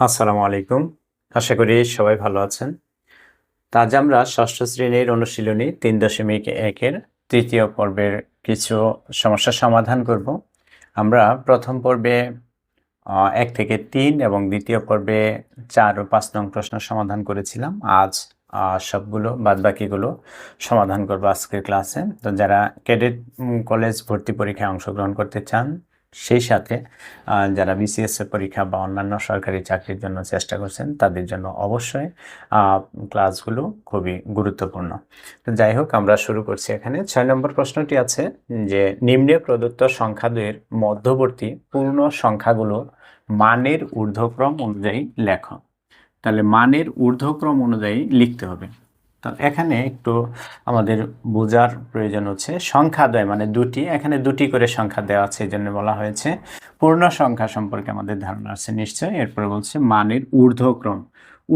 আসসালামু আলাইকুম। আশা করি সবাই ভালো আছেন। আজ আমরা ষষ্ঠ শ্রেণির অনুশীলনী তিন দশমিক একের তৃতীয় পর্বের কিছু সমস্যার সমাধান করব। আমরা প্রথম পর্বে এক থেকে তিন এবং দ্বিতীয় পর্বে চার ও পাঁচ নং প্রশ্ন সমাধান করেছিলাম। আজ সবগুলো বাদবাকিগুলো সমাধান করব আজকের ক্লাসে। তো যারা ক্যাডেট কলেজ ভর্তি পরীক্ষায় অংশগ্রহণ করতে চান সেই সাথে যারা বিসিএস এর পরীক্ষা বা অন্যান্য সরকারি চাকরির জন্য চেষ্টা করছেন, তাদের জন্য অবশ্যই ক্লাসগুলো খুবই গুরুত্বপূর্ণ। তো যাই হোক, আমরা শুরু করছি এখানে। ছয় নম্বর প্রশ্নটি আছে যে, নিম্নে প্রদত্ত সংখ্যা দুয়ের মধ্যবর্তী পূর্ণ সংখ্যাগুলো মানের ঊর্ধ্বক্রম অনুযায়ী লেখো। তাহলে মানের ঊর্ধ্বক্রম অনুযায়ী লিখতে হবে। এখানে একটু আমাদের বোঝার প্রয়োজন হচ্ছে সংখ্যা দেয় মানে দুটি। এখানে দুটি করে সংখ্যা দেওয়া আছে, এই জন্য বলা হয়েছে পূর্ণ সংখ্যা সম্পর্কে আমাদের ধারণা আছে নিশ্চয় এরপরে বলছে মানের ঊর্ধ্বক্রম।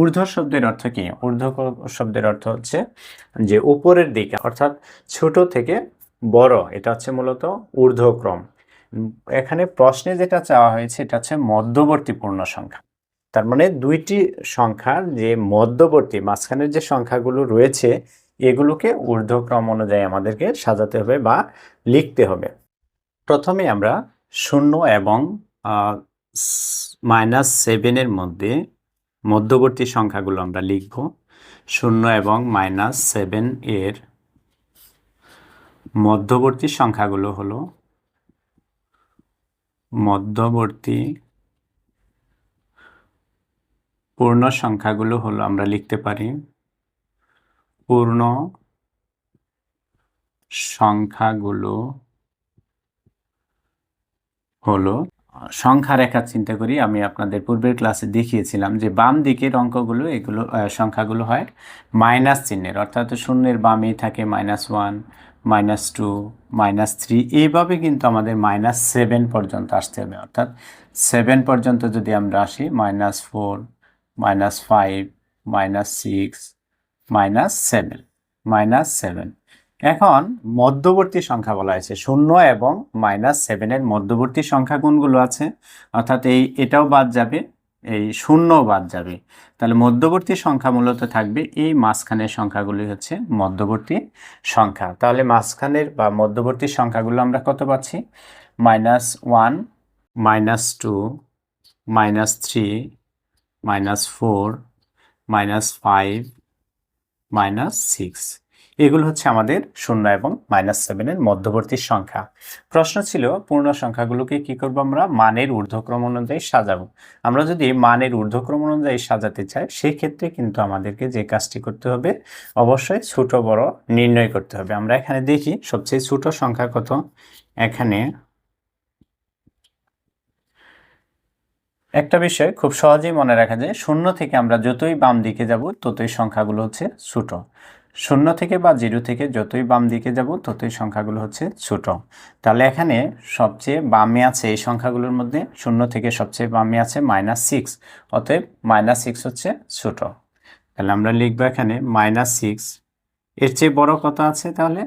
ঊর্ধ্ব শব্দের অর্থ কি? ঊর্ধ্ব শব্দের অর্থ হচ্ছে যে উপরের দিকে, অর্থাৎ ছোট থেকে বড়, এটা হচ্ছে মূলত ঊর্ধ্বক্রম। এখানে প্রশ্নে যেটা চাওয়া হয়েছে, এটা হচ্ছে মধ্যবর্তী পূর্ণ সংখ্যা। তার মানে দুইটি সংখ্যার যে মধ্যবর্তী, মাঝখানের যে সংখ্যাগুলো রয়েছে, এগুলোকে ঊর্ধ্বক্রম অনুযায়ী আমাদেরকে সাজাতে হবে বা লিখতে হবে। প্রথমে আমরা শূন্য এবং মাইনাস সেভেনের মধ্যে মধ্যবর্তী সংখ্যাগুলো আমরা লিখব। শূন্য এবং মাইনাস সেভেন এর মধ্যবর্তী সংখ্যাগুলো হলো মধ্যবর্তী পূর্ণ সংখ্যাগুলো হলো আমরা লিখতে পারি। পূর্ণ সংখ্যাগুলো হলো, সংখ্যা রেখা চিন্তা করি, আমি আপনাদের পূর্বের ক্লাসে দেখিয়েছিলাম যে বাম দিকের অঙ্কগুলো, এগুলো সংখ্যাগুলো হয় মাইনাস চিহ্নের, অর্থাৎ শূন্যের বামেই থাকে minus one, minus two, minus three, এইভাবে কিন্তু আমাদের মাইনাস সেভেন পর্যন্ত আসতে হবে। অর্থাৎ সেভেন পর্যন্ত যদি আমরা আসি, minus four minus five minus six minus seven minus seven এখন মধ্যবর্তী সংখ্যা বলা হয়েছে, শূন্য এবং মাইনাস সেভেনের মধ্যবর্তী সংখ্যা কোনগুলো আছে? অর্থাৎ এই, এটাও বাদ যাবে, এই শূন্য বাদ যাবে। তাহলে মধ্যবর্তী সংখ্যা মূলত থাকবে এই মাঝখানের সংখ্যাগুলি হচ্ছে মধ্যবর্তী সংখ্যা। তাহলে মাঝখানের বা মধ্যবর্তী সংখ্যাগুলো আমরা কত পাচ্ছি? Minus one minus two minus three minus four minus five minus six এগুলো হচ্ছে আমাদের শূন্য এবং মাইনাস সেভেনের মধ্যবর্তী সংখ্যা। প্রশ্ন ছিল, পূর্ণ সংখ্যাগুলোকে কি করব আমরা? মানের ঊর্ধ্বক্রম অনুযায়ী সাজাবো। আমরা যদি মানের ঊর্ধ্বক্রম অনুযায়ী সাজাতে চাই সেই ক্ষেত্রে কিন্তু আমাদেরকে যে কাজটি করতে হবে, অবশ্যই ছোট বড় নির্ণয় করতে হবে। আমরা এখানে দেখি, সবচেয়ে ছোট সংখ্যা কত? এখানে একটা বিষয় খুব সহজেই মনে রাখা যায়, শূন্য থেকে আমরা যতই বাম দিকে যাব, ততই সংখ্যাগুলো হচ্ছে ছোট। শূন্য থেকে বা জিরো থেকে যতই বাম দিকে যাব, ততই সংখ্যাগুলো হচ্ছে ছোট। তাহলে এখানে সবচেয়ে বামে আছে এই সংখ্যাগুলোর মধ্যে, শূন্য থেকে সবচেয়ে বামে আছে মাইনাস সিক্স অতএব মাইনাস সিক্স হচ্ছে ছোট। তাহলে আমরা লিখব এখানে মাইনাস সিক্স এর চেয়ে বড় কত আছে তাহলে?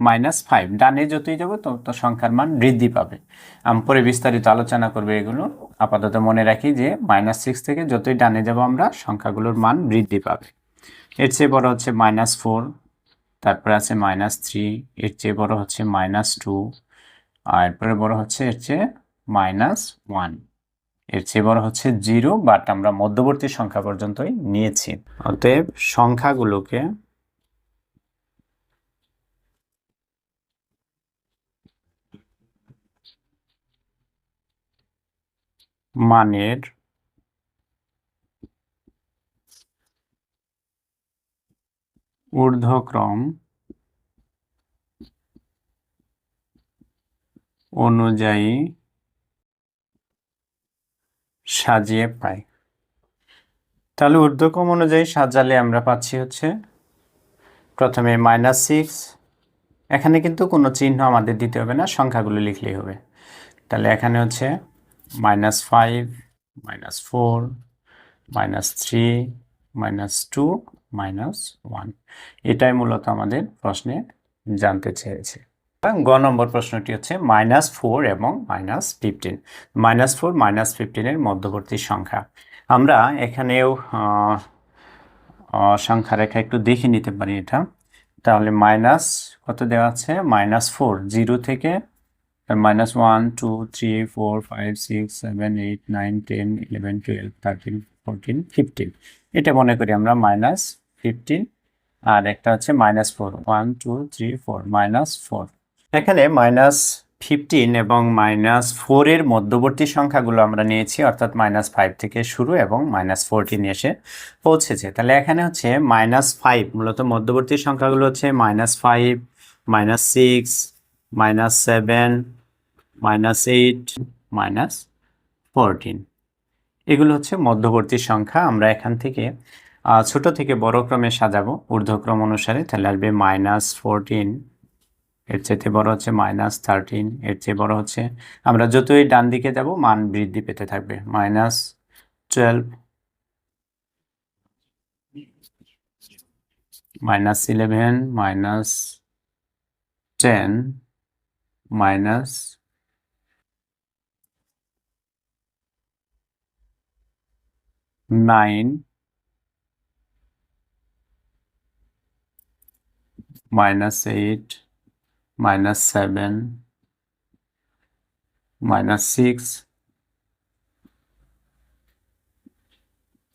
Minus five. ডানে যতই যাব তত সংখ্যার মান বৃদ্ধি পাবে। আমি পরে বিস্তারিত আলোচনা করবে এগুলো। আপাতত মনে রাখি যে মাইনাস সিক্স থেকে যতই ডানে যাব আমরা, সংখ্যাগুলোর মান বৃদ্ধি পাবে। এর চেয়ে বড় হচ্ছে মাইনাস ফোর, তারপরে আছে মাইনাস থ্রি, এর চেয়ে বড় হচ্ছে মাইনাস টু, আর এরপরে বড় হচ্ছে এর চেয়ে মাইনাস ওয়ান। এর চেয়ে বড় হচ্ছে জিরো, বাট আমরা মধ্যবর্তী সংখ্যা পর্যন্তই নিয়েছি। অতএব সংখ্যাগুলোকে মানের ঊর্ধ্বক্রম অনুযায়ী সাজিয়ে পাই। তাহলে ঊর্ধ্বক্রম অনুযায়ী সাজালে আমরা পাচ্ছি হচ্ছে প্রথমে মাইনাস সিক্স এখানে কিন্তু কোনো চিহ্ন আমাদের দিতে হবে না, সংখ্যাগুলো লিখলেই হবে। তাহলে এখানে হচ্ছে minus five minus four minus three minus two minus one এটাই মূলত আমাদের প্রশ্নে জানতে চেয়েছে। গ নম্বর প্রশ্নটি হচ্ছে মাইনাস ফোর এবং minus fifteen minus four minus ফিফটিনের মধ্যবর্তী সংখ্যা। আমরা এখানেও সংখ্যা রেখা একটু দেখে নিতে পারি এটা। তাহলে মাইনাস কত দেওয়া আছে? মাইনাস ফোর জিরো থেকে minus one two three four five six seven eight nine ten eleven twelve thirteen fourteen fifteen এটা মনে করি আমরা মাইনাস ফিফটিন আর একটা হচ্ছে minus four one two three four minus four এখানে মাইনাস ফিফটিন এবং মাইনাস ফোরের মধ্যবর্তী সংখ্যাগুলো আমরা নিয়েছি, অর্থাৎ মাইনাস ফাইভ থেকে শুরু এবং মাইনাস ফোরটিন এসে পৌঁছেছে। তাহলে এখানে হচ্ছে মাইনাস ফাইভ মূলত মধ্যবর্তী সংখ্যাগুলো হচ্ছে minus five minus six minus seven minus eight minus fourteen এগুলো হচ্ছে মধ্যবর্তী সংখ্যা। আমরা এখান থেকে ছোট থেকে বড় ক্রমে সাজাবো। ঊর্ধ্বক্রম অনুসারে তাহলে আসবে মাইনাস ফোরটিন এর চেয়ে বড় হচ্ছে মাইনাস থার্টিন এর চেয়ে বড় হচ্ছে, আমরা যতই ডান দিকে যাব, মান বৃদ্ধি পেতে থাকবে। Minus twelve minus eleven minus ten minus nine minus 8 minus 7 minus 6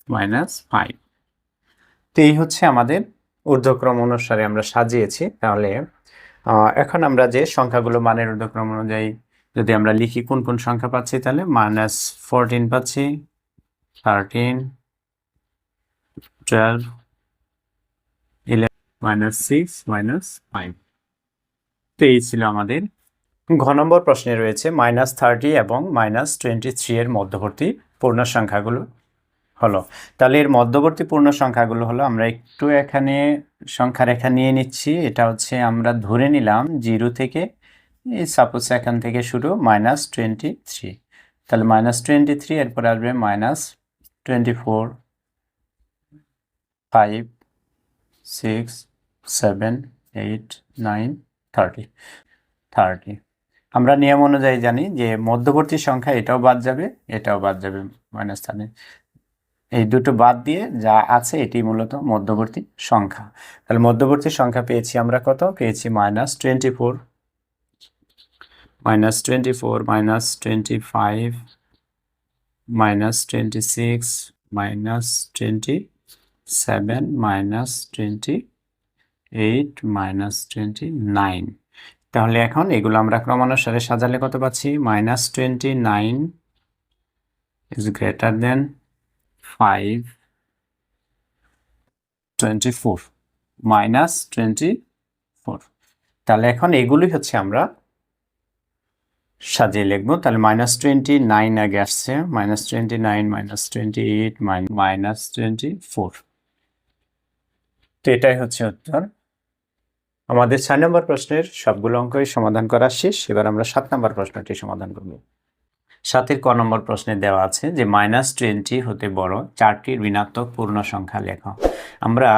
minus 5 তো এই হচ্ছে আমাদের ঊর্ধ্বক্রম অনুসারে আমরা সাজিয়েছি। তাহলে এখন আমরা যে সংখ্যাগুলো মানের ঊর্ধ্বক্রম অনুযায়ী যদি আমরা লিখি, কোন কোন সংখ্যা পাচ্ছি তাহলে? মাইনাস ফোরটিন পাচ্ছি thirteen twelve minus six minus five তো এই ছিল আমাদের ঘ নম্বর প্রশ্নে রয়েছে, মাইনাস থার্টি এবং মাইনাস টোয়েন্টি থ্রি এর মধ্যবর্তী পূর্ণ সংখ্যাগুলো হলো। তাহলে এর মধ্যবর্তী পূর্ণ সংখ্যাগুলো হলো, আমরা একটু এখানে সংখ্যা রেখা নিয়ে নিচ্ছি। এটা হচ্ছে আমরা ধরে নিলাম জিরো থেকে, এই সাপোজ এখান থেকে শুরু মাইনাস টোয়েন্টি থ্রি তাহলে মাইনাস টোয়েন্টি থ্রি এরপর আসবে minus twenty four five six seven eight nine thirty thirty আমরা নিয়ম অনুযায়ী জানি যে মধ্যবর্তী সংখ্যা এটাও বাদ যাবে, এটাও বাদ যাবে মাইনাস থার্টি এই দুটো বাদ দিয়ে যা আছে এটি মূলত মধ্যবর্তী সংখ্যা। তাহলে মধ্যবর্তী সংখ্যা পেয়েছি আমরা কত? পেয়েছি minus twenty four minus twenty four minus twenty five minus twenty six minus twenty seven minus twenty eight minus twenty nine তাহলে এখন এগুলো আমরা ক্রমানুসারে সাজালে কত পাচ্ছি? Minus twenty nine is greater than five twenty four minus twenty four তাহলে এখন এগুলোই হচ্ছে আমরা সাজিয়ে লিখব। তাহলে মাইনাস টোয়েন্টি নাইন আগে আসছে। Minus twenty nine minus twenty eight minus twenty four তো এটাই হচ্ছে উত্তর। আমাদের ছয় নম্বর প্রশ্নের সবগুলো অঙ্কই সমাধান করা শেষ। এবার আমরা সাত নম্বর প্রশ্নটি সমাধান করব। সাতের ক নম্বর প্রশ্নে দেওয়া আছে যে মাইনাস টোয়েন্টি হতে বড় চারটি ঋণাত্মক পূর্ণ সংখ্যা লেখো। আমরা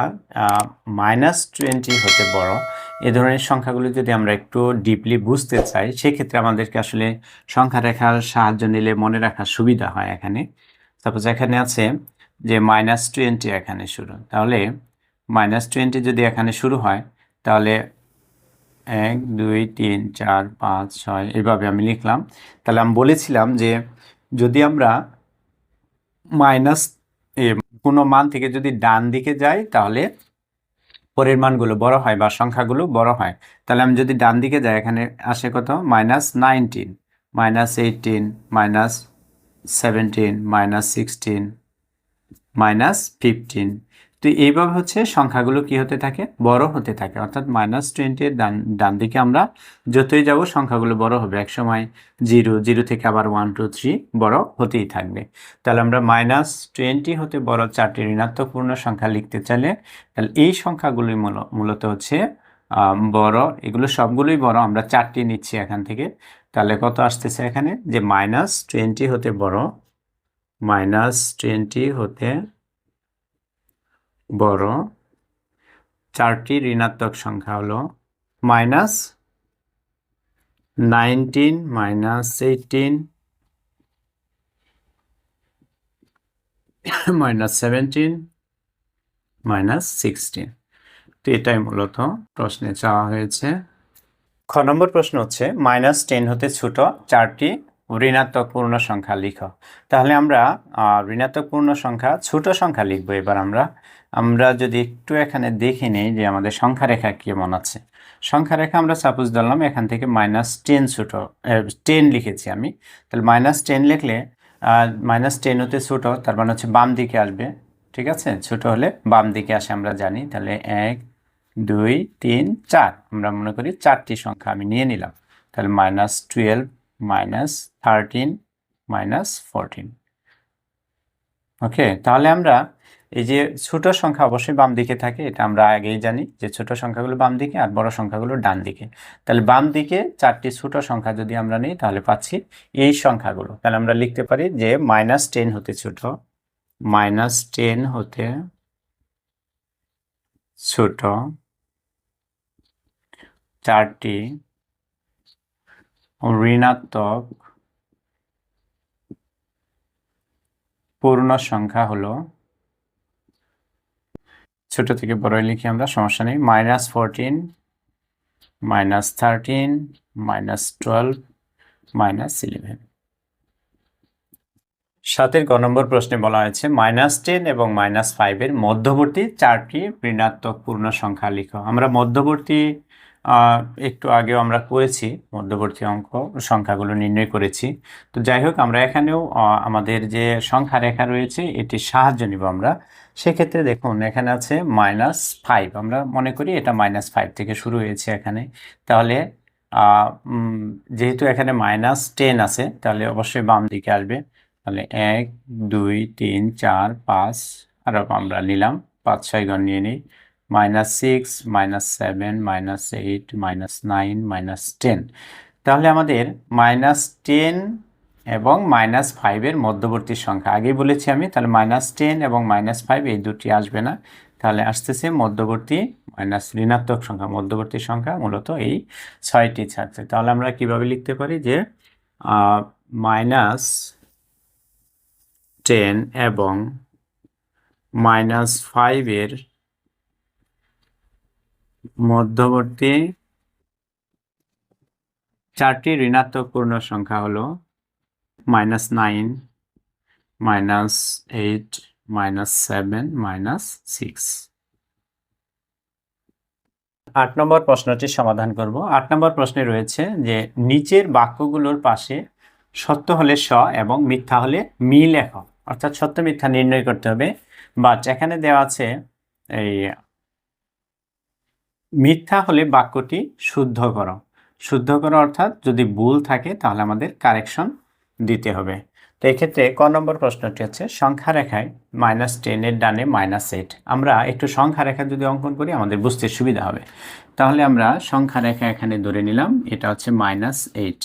মাইনাস টোয়েন্টি হতে বড়, এ ধরনের সংখ্যাগুলো যদি আমরা একটু ডিপলি বুঝতে চাই, সেক্ষেত্রে আমাদেরকে আসলে সংখ্যা রেখার সাহায্য নিলে মনে রাখার সুবিধা হয় এখানে। সাপোজ এখানে আছে যে মাইনাস টোয়েন্টি এখানে শুরু। তাহলে মাইনাস টোয়েন্টি যদি এখানে শুরু হয়, তাহলে এক, দুই, তিন, চার, পাঁচ, ছয়, এইভাবে আমি লিখলাম। তাহলে আমি বলেছিলাম যে যদি আমরা মাইনাস কোনো মান থেকে যদি ডান দিকে যাই, তাহলে পরের মানগুলো বড় হয় বা সংখ্যাগুলো বড় হয়। তাহলে আমি যদি ডান দিকে যাই, এখানে আসে কত? Minus nineteen, minus eighteen, minus seventeen, minus sixteen, minus fifteen. তো এইভাবে হচ্ছে সংখ্যাগুলো কি হতে থাকে? বড় হতে থাকে। অর্থাৎ মাইনাস টোয়েন্টির ডান ডান দিকে আমরা যতই যাব সংখ্যাগুলো বড় হবে। এক সময় জিরো জিরো থেকে আবার ওয়ান টু থ্রি বড় হতেই থাকবে। তাহলে আমরা মাইনাস টোয়েন্টি হতে বড় চারটি ঋণাত্মক পূর্ণ সংখ্যা লিখতে চাইলে তাহলে এই সংখ্যাগুলি মূল- মূলত হচ্ছে বড়। এগুলো সবগুলোই বড়। আমরা চারটি নিচ্ছি এখান থেকে। তাহলে কত আসতেছে এখানে? যে মাইনাস টোয়েন্টি হতে বড় মাইনাস টোয়েন্টি হতে বড়। চারটি ঋণাত্মক সংখ্যা হলো minus nineteen, minus eighteen, minus seventeen, minus sixteen. তো এটাই মূলত প্রশ্নে চাওয়া হয়েছে। খ নম্বর প্রশ্ন হচ্ছে, মাইনাস টেন হতে ছোট, চারটি ঋণাত্মক পূর্ণ সংখ্যা লিখো। তাহলে আমরা ঋণাত্মক পূর্ণ সংখ্যা, ছোট সংখ্যা লিখব। এবার আমরা আমরা যদি একটু এখানে দেখে নিই যে আমাদের সংখ্যা রেখা কেমন আছে। সংখ্যা রেখা আমরা সাপোজ ধরলাম এখান থেকে মাইনাস টেন ছোট টেন লিখেছি আমি। তাহলে মাইনাস টেন লিখলে মাইনাস টেন হতে ছোট, তার মানে হচ্ছে বাম দিকে আসবে, ঠিক আছে? ছোট হলে বাম দিকে আসে আমরা জানি। তাহলে এক, দুই, তিন, চার, আমরা মনে করি চারটি সংখ্যা আমি নিয়ে নিলাম। তাহলে minus twelve minus thirteen minus fourteen okay তাহলে আমরা এই যে ছোট সংখ্যা অবশ্যই বাম দিকে থাকে, এটা আমরা আগেই জানি যে ছোট সংখ্যাগুলো বাম দিকে আর বড় সংখ্যাগুলো ডান দিকে। তাহলে বাম দিকে চারটি ছোট সংখ্যা যদি আমরা নিই, তাহলে পাচ্ছি এই সংখ্যাগুলো। তাহলে আমরা লিখতে পারি যে মাইনাস টেন হতে ছোট মাইনাস টেন হতে ছোট, চারটি ঋণাত্মক পূর্ণ সংখ্যা হলো ছোট থেকে বড় লিখি আমরা, সমস্যা নেই। Minus fourteen minus thirteen minus twelve minus eleven সাতের ক নম্বর প্রশ্নে বলা হয়েছে মাইনাস টেন এবং মাইনাস ফাইভের মধ্যবর্তী চারটি ঋণাত্মক পূর্ণ সংখ্যা লিখো। আমরা মধ্যবর্তী একটু আগেও আমরা করেছি, মধ্যবর্তী অঙ্ক সংখ্যাগুলো নির্ণয় করেছি। তো যাই হোক, আমরা এখানেও আমাদের যে সংখ্যা রেখা রয়েছে, এটির সাহায্য নিব আমরা। সেক্ষেত্রে দেখুন, এখানে আছে মাইনাস ফাইভ আমরা মনে করি এটা মাইনাস ফাইভ থেকে শুরু হয়েছে এখানে। তাহলে যেহেতু এখানে মাইনাস টেন আছে, তাহলে অবশ্যই বাম দিকে আসবে। তাহলে এক, দুই, তিন, চার, পাঁচ আরও আমরা নিলাম, পাঁচ, ছয় গণ নিয়ে নিই। Minus six minus seven minus eight minus nine minus ten তাহলে আমাদের মাইনাস টেন এবং মাইনাস ফাইভের মধ্যবর্তী সংখ্যা। আগেই বলেছি আমি, তাহলে মাইনাস টেন এবং মাইনাস ফাইভ এই দুটি আসবে না। তাহলে আসতেছে মধ্যবর্তী মাইনাস ঋণাত্মক সংখ্যা, মধ্যবর্তী সংখ্যা মূলত এই ছয়টি ছাড়ছে তাহলে আমরা কীভাবে লিখতে পারি যে মাইনাস টেন এবং মাইনাস ফাইভের মধ্যবর্তী চারটি ঋণাত্মক পূর্ণ সংখ্যা হলো minus nine minus eight minus seven minus six আট নম্বর প্রশ্নটি সমাধান করব। আট নম্বর প্রশ্নে রয়েছে যে নিচের বাক্যগুলোর পাশে সত্য হলে স এবং মিথ্যা হলে মি লেখো। অর্থাৎ সত্য মিথ্যা নির্ণয় করতে হবে। বাট এখানে দেওয়া আছে এই মিথ্যা হলে বাক্যটি শুদ্ধ করো। শুদ্ধ করো অর্থাৎ যদি ভুল থাকে তাহলে আমাদের কারেকশন দিতে হবে। তো এক্ষেত্রে ক নম্বর প্রশ্নটি হচ্ছে সংখ্যা রেখায় মাইনাস টেনের ডানে মাইনাস এইট আমরা একটু সংখ্যা রেখা যদি অঙ্কন করি আমাদের বুঝতে সুবিধা হবে। তাহলে আমরা সংখ্যা রেখা এখানে ধরে নিলাম, এটা হচ্ছে মাইনাস এইট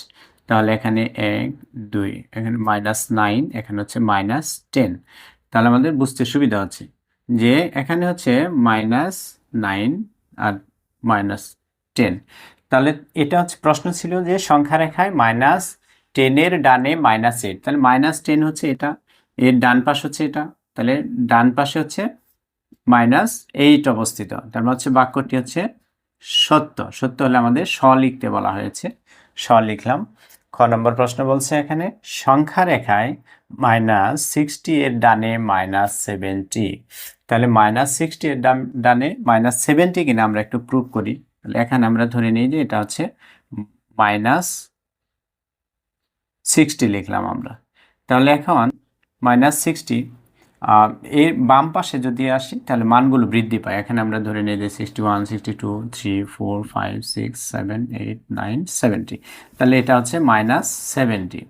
তাহলে এখানে এক, দুই, এখানে মাইনাস নাইন এখানে হচ্ছে মাইনাস টেন তাহলে আমাদের বুঝতে সুবিধা হচ্ছে যে এখানে হচ্ছে মাইনাস নাইন আর মাইনাস টেন। তাহলে এটা হচ্ছে প্রশ্ন ছিল যে সংখ্যা রেখায় মাইনাস টেনের ডানে মাইনাস এইট। তাহলে মাইনাস টেন হচ্ছে এটা, এর ডান পাশ হচ্ছে এটা, তাহলে ডান পাশে হচ্ছে মাইনাস এইট অবস্থিত। তার মানে হচ্ছে বাক্যটি হচ্ছে সত্য সত্য হলে আমাদের স লিখতে বলা হয়েছে। স লিখলাম। খ নম্বর প্রশ্ন বলছে এখানে, সংখ্যা রেখায় মাইনাস সিক্সটি এর ডানে মাইনাস সেভেন্টি। তাহলে মাইনাস সিক্সটি এর ডান- মাইনাস সেভেন্টি কিনা আমরা একটু প্রুভ করি। তাহলে এখানে আমরা ধরে নিই যে এটা হচ্ছে মাইনাস সিক্সটি লিখলাম আমরা। তাহলে এখন মাইনাস সিক্সটি এর বাম পাশে যদি আসি, তাহলে মানগুলো বৃদ্ধি পায়। এখানে আমরা ধরে নিই যে sixty one sixty two three four five six seven eight nine seventy তাহলে এটা হচ্ছে মাইনাস সেভেন্টি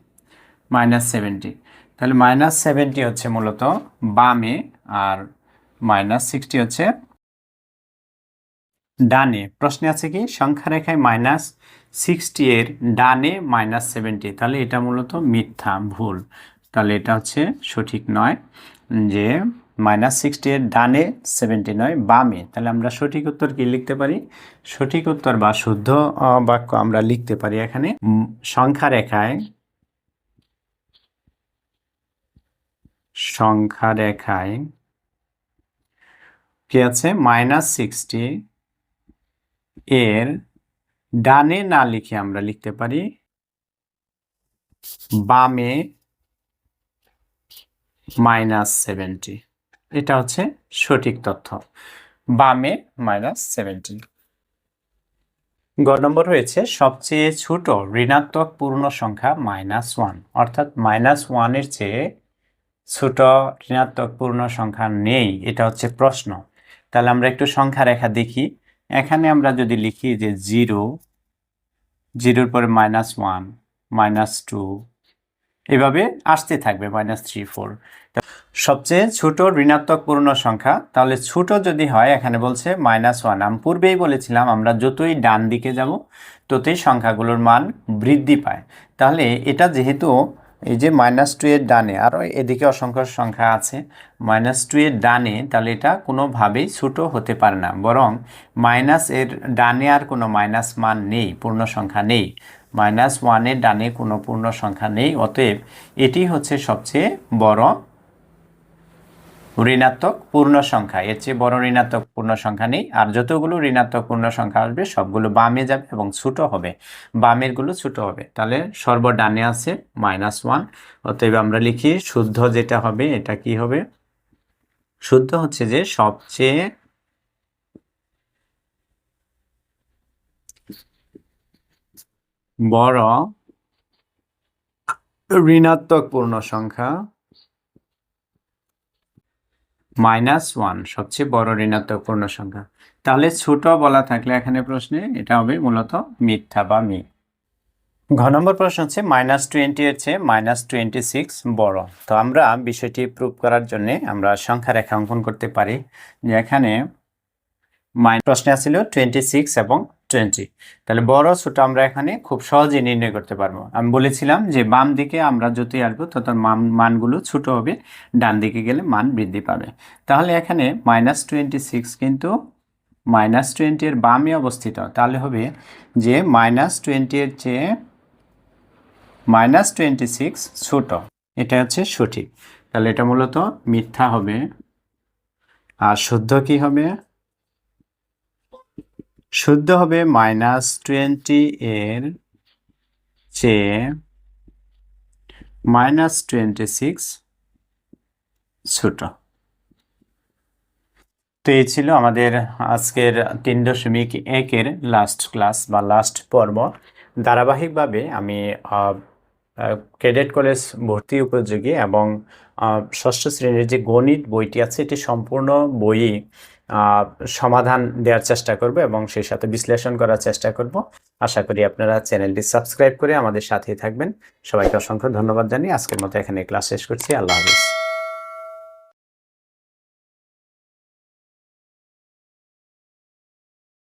মাইনাস সেভেন্টি তাহলে মাইনাস সেভেন্টি হচ্ছে মূলত বামে আর মাইনাস সিক্সটি হচ্ছে ডানে। প্রশ্নে আছে কি? সংখ্যা রেখায় মাইনাস সিক্সটি এর ডানে মাইনাস সেভেন্টি। তাহলে এটা মূলত মিথ্যা, ভুল। তাহলে এটা হচ্ছে সঠিক নয় যে মাইনাস সিক্সটি এর ডানে সেভেন্টি নয়, বামে। তাহলে আমরা সঠিক উত্তর কি লিখতে পারি? সঠিক উত্তর বা শুদ্ধ বাক্য আমরা লিখতে পারি এখানে। সংখ্যা রেখায় সংখ্যা রেখায় কি আছে? মাইনাস সিক্সটি এর ডানে না লিখে আমরা লিখতে পারি বামে মাইনাস সেভেন্টি। এটা হচ্ছে সঠিক তথ্য। বামে মাইনাস সেভেন্টি। গ নম্বর হয়েছে সবচেয়ে ছোট ঋণাত্মক পূর্ণ সংখ্যা মাইনাস ওয়ান। অর্থাৎ মাইনাস ওয়ানের চেয়ে ছোট ঋণাত্মক পূর্ণ সংখ্যা নেই। এটা হচ্ছে প্রশ্ন। তাহলে আমরা একটু সংখ্যা রেখা দেখি। এখানে আমরা যদি লিখি যে জিরো, জিরোর পরে মাইনাস ওয়ান মাইনাস টু এভাবে আসতে থাকবে মাইনাস থ্রি ফোর সবচেয়ে ছোট ঋণাত্মক পূর্ণ সংখ্যা, তাহলে ছোট যদি হয়, এখানে বলছে মাইনাস ওয়ান আমি পূর্বেই বলেছিলাম, আমরা যতই ডান দিকে যাব, ততই সংখ্যাগুলোর মান বৃদ্ধি পায়। তাহলে এটা যেহেতু এই যে মাইনাস টু এর ডানে আরও এদিকে অসংখ্য সংখ্যা আছে। মাইনাস টু এর ডানে তাহলে এটা কোনোভাবেই ছোটো হতে পারে না, বরং মাইনাস এর ডানে আর কোনো মাইনাস মান নেই, পূর্ণ সংখ্যা নেই। মাইনাস ওয়ানের ডানে কোনো পূর্ণ সংখ্যা নেই, অতএব এটি হচ্ছে সবচেয়ে বড় ঋণাত্মক পূর্ণ সংখ্যা। এর চেয়ে বড় ঋণাত্মক পূর্ণ সংখ্যা নেই। আর যতগুলো ঋণাত্মক পূর্ণ সংখ্যা আসবে, সবগুলো বামে যাবে এবং ছোট হবে। বামেরগুলো ছোট হবে। তাহলে সর্বডানে আছে মাইনাস ওয়ান অতএব আমরা লিখি শুদ্ধ যেটা হবে, এটা কি হবে? শুদ্ধ হচ্ছে যে সবচেয়ে বড় ঋণাত্মক পূর্ণ সংখ্যা মাইনাস ওয়ান, সবচেয়ে বড় ঋণাত্মক পূর্ণ সংখ্যা তাহলে ছোট বলা থাকলে এখানে প্রশ্নে এটা হবে মূলত মিথ্যা বা মি ঘ নম্বর প্রশ্ন হচ্ছে মাইনাস টোয়েন্টি চেয়ে মাইনাস টোয়েন্টি সিক্স বড়। তো আমরা বিষয়টি প্রুভ করার জন্য আমরা সংখ্যা রেখা অঙ্কন করতে পারি। যে এখানে প্রশ্নে আসছিল টোয়েন্টি সিক্স এবং টোয়েন্টি তাহলে বড় ছোট আমরা এখানে খুব সহজে নির্ণয় করতে পারব। আমি বলেছিলাম যে বাম দিকে আমরা যতই আসব তত মান, মানগুলো ছোট হবে, ডান দিকে গেলে মান বৃদ্ধি পাবে। তাহলে এখানে মাইনাস টোয়েন্টি সিক্স কিন্তু মাইনাস টোয়েন্টি এর বামে অবস্থিত। তাহলে হবে যে মাইনাস টোয়েন্টি এর চেয়ে মাইনাস টোয়েন্টি সিক্স ছোট। এটা হচ্ছে সঠিক। তাহলে এটা মূলত মিথ্যা হবে। আর শুদ্ধ কি হবে? শুদ্ধ হবে মাইনাস টোয়েন্টি এর চেয়ে মাইনাস টোয়েন্টি সিক্স ছোট। তো এই ছিল আমাদের আজকের তিন দশমিক একের লাস্ট ক্লাস বা লাস্ট পর্ব। ধারাবাহিকভাবে আমি ক্যাডেট কলেজ ভর্তি উপযোগী এবং ষষ্ঠ শ্রেণির যে গণিত বইটি আছে এটি সম্পূর্ণ বই আহ, সমাধান দেওয়ার চেষ্টা করব এবং সেই সাথে বিশ্লেষণ করার চেষ্টা করব। আশা করি আপনারা চ্যানেলটি সাবস্ক্রাইব করে আমাদের সাথেই থাকবেন। সবাইকে অসংখ্য ধন্যবাদ জানিয়ে আজকের মতো এখানে ক্লাস শেষ করছি। আল্লাহ হাফিজ।